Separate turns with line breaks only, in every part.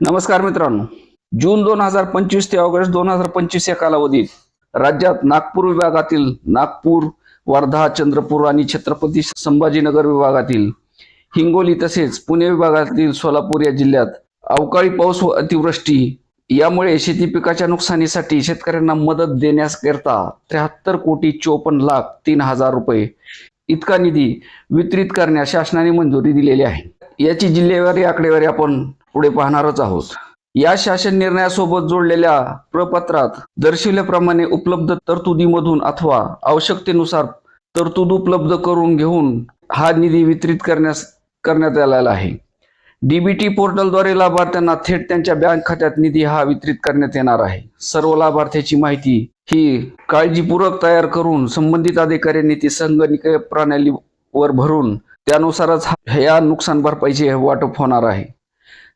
नमस्कार मित्रांनो. जून दोन हजार पंचवीस ते ऑगस्ट दोन हजार पंचवीस या कालावधीत राज्यात नागपूर विभागातील नागपूर वर्धा चंद्रपूर आणि छत्रपती संभाजीनगर विभागातील हिंगोली तसेच पुणे विभागातील सोलापूर या जिल्ह्यात अवकाळी पाऊस व अतिवृष्टी यामुळे शेती पिकाच्या नुकसानीसाठी शेतकऱ्यांना मदत देण्याकरता त्र्याहत्तर कोटी चोपन्न लाख तीन हजार रुपये इतका निधी वितरित करण्यास शासनाने मंजुरी दिलेली आहे. याची जिल्हेवारी आकडेवारी आपण पुढे पाहणारच आहोत. या शासन निर्णयासोबत जोडलेल्या प्रपत्रात दर्शविल्याप्रमाणे उपलब्ध तरतुदीमधून अथवा आवश्यकतेनुसार तरतूद उपलब्ध करून घेऊन हा निधी वितरित करण्यास करण्यात आलेला आहे. डीबीटी पोर्टलद्वारे लाभार्थ्यांना थेट त्यांच्या बँक खात्यात निधी हा वितरित करण्यात येणार आहे. सर्व लाभार्थ्याची माहिती ही काळजीपूर्वक तयार करून संबंधित अधिकाऱ्यांनी ती संगणकीय प्रणालीवर भरून त्यानुसारच या नुकसान भरपाईचे वाटप होणार आहे.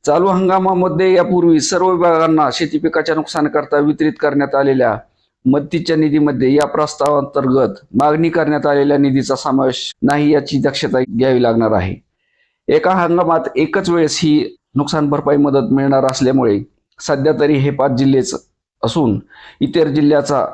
चालू हंगामामध्ये यापूर्वी सर्व विभागांना शेती पिकाच्या नुकसानाकरता वितरित करण्यात आलेल्या मदतीच्या निधीमध्ये या प्रस्तावांतर्गत मागणी करण्यात आलेल्या निधीचा समावेश नाही याची दक्षता घ्यावी लागणार आहे. एका हंगामात एकच वेळेस ही नुकसान भरपाई मदत मिळणार असल्यामुळे सध्या तरी हे पाच जिल्हेच असून इतर जिल्ह्याचा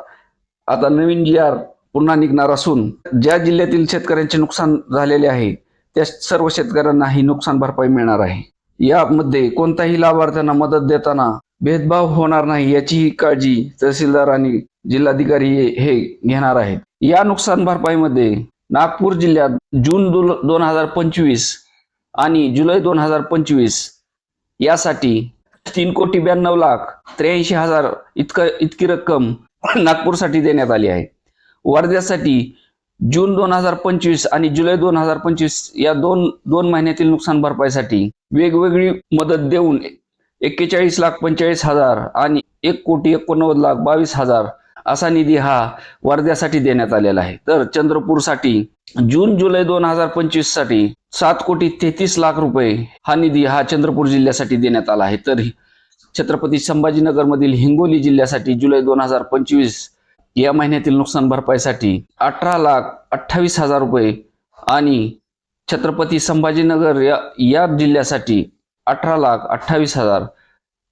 आता नवीन जी आर पुन्हा निघणार असून ज्या जिल्ह्यातील शेतकऱ्यांचे नुकसान झालेले आहे त्या सर्व शेतकऱ्यांना ही नुकसान भरपाई मिळणार आहे. यामध्ये कोणत्याही लाभार्थ्यांना मदत देताना भेदभाव होणार नाही याचीही काळजी तहसीलदार आणि जिल्हाधिकारी हे- हे घेणार आहेत. या नुकसान भरपाईमध्ये नागपूर जिल्ह्यात जून दोन हजार पंचवीस आणि जुलै दोन हजार पंचवीस यासाठी तीन कोटी ब्याण्णव लाख त्र्याऐंशी हजार इतकं इतकी रक्कम नागपूरसाठी देण्यात आली आहे. वर्ध्यासाठी जून दोन हजार पंचवीस आणि जुलै दोन हजार पंचवीस या दोन दोन महिन्यातील नुकसान भरपाईसाठी वेगवेगळी मदत देऊन एक्केचाळीस लाख पंचेचाळीस हजार आणि एक कोटी एकोणनव्वद लाख बावीस हजार असा निधी हा वर्ध्यासाठी देण्यात आलेला आहे. तर चंद्रपूरसाठी जून जुलै दोन हजार पंचवीससाठी सात कोटी तेहतीस लाख रुपये हा निधी हा चंद्रपूर जिल्ह्यासाठी देण्यात आला आहे. तर छत्रपती संभाजीनगर मधील हिंगोली जिल्ह्यासाठी जुलै दोन हजार पंचवीस या महिन्यातील नुकसान भरपाईसाठी अठरा लाख अठ्ठावीस हजार रुपये आणि छत्रपती संभाजीनगर या या जिल्ह्यासाठी अठरा लाख अठ्ठावीस हजार.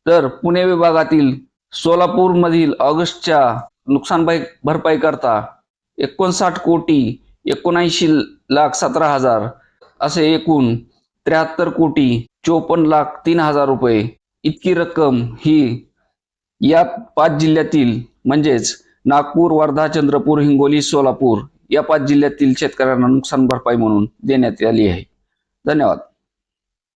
तर पुणे विभागातील सोलापूरमधील ऑगस्टच्या नुकसान भरपाई करता एकोणसाठ कोटी एकोणऐंशी लाख सतरा हजार असे एकूण त्र्याहत्तर कोटी चोपन्न लाख तीन हजार रुपये इतकी रक्कम ही या पाच जिल्ह्यातील म्हणजेच नागपूर वर्धा चंद्रपूर हिंगोली सोलापूर या पाच जिल्ह्यातील शेतकऱ्यांना नुकसान भरपाई म्हणून देण्यात आली आहे. धन्यवाद.